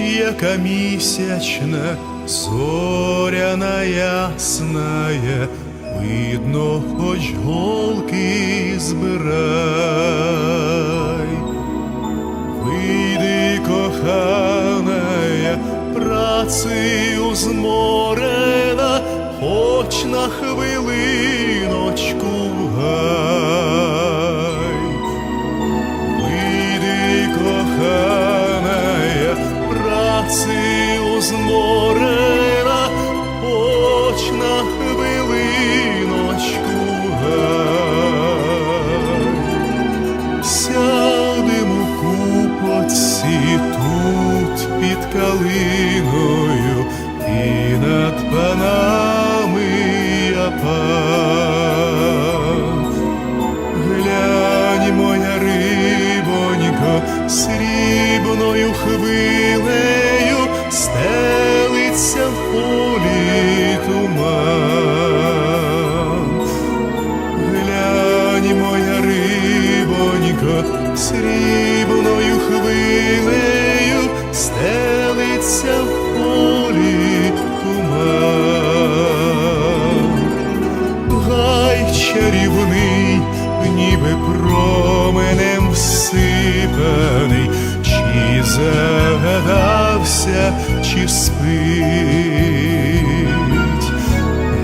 ніч, яка місячна, зоряна ясная, видно, хоч голки збирай. Вийди, коханая, працею зморена, хоч на хвилиночку калиною, і над панами я пан. Глянь, моя рибонько, срібною хвилею стелиться в полі туман. Глянь, моя рибонько, срібною загадався, чи спить.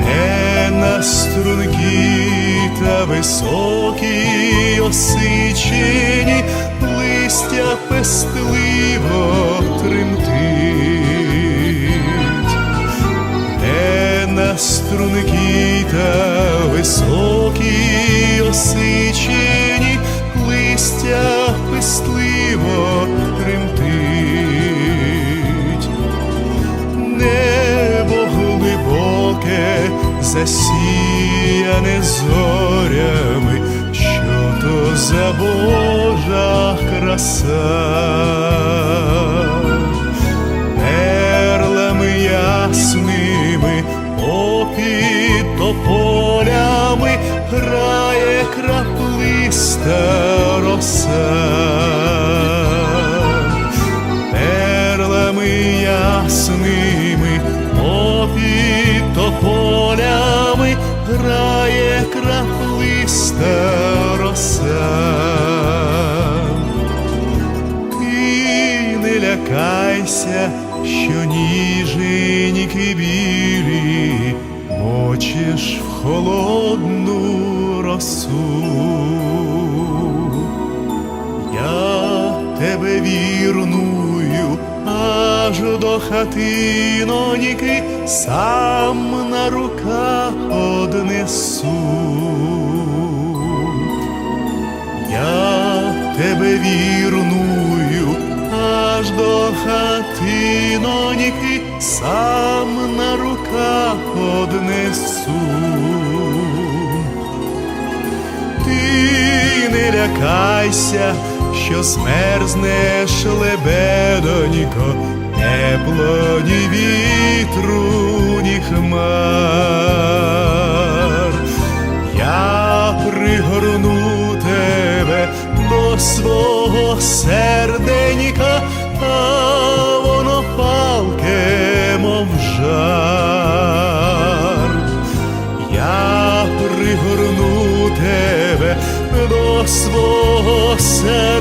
Ге на струнки та високі осичені, листя пестливо тремтить. Де на струнки та високі осичені, засіяне зорями, що то за Божа краса перлами ясними, попід тополями грає краплиста роса. Перлами ясними, краплиста роса. Ти не лякайся, що ніженьки білі мочиш в холодну росу. Я тебе вірную аж до хатиноньки сам на руках однесу. Я тебе вірную аж до хатиноньки сам на руках однесу. Ти не лякайся, що змерзнеш лебедонько, тепло ні вітру, ні хмар. Серденька, а воно палке, мов жар. Я пригорну тебе до свого серденька,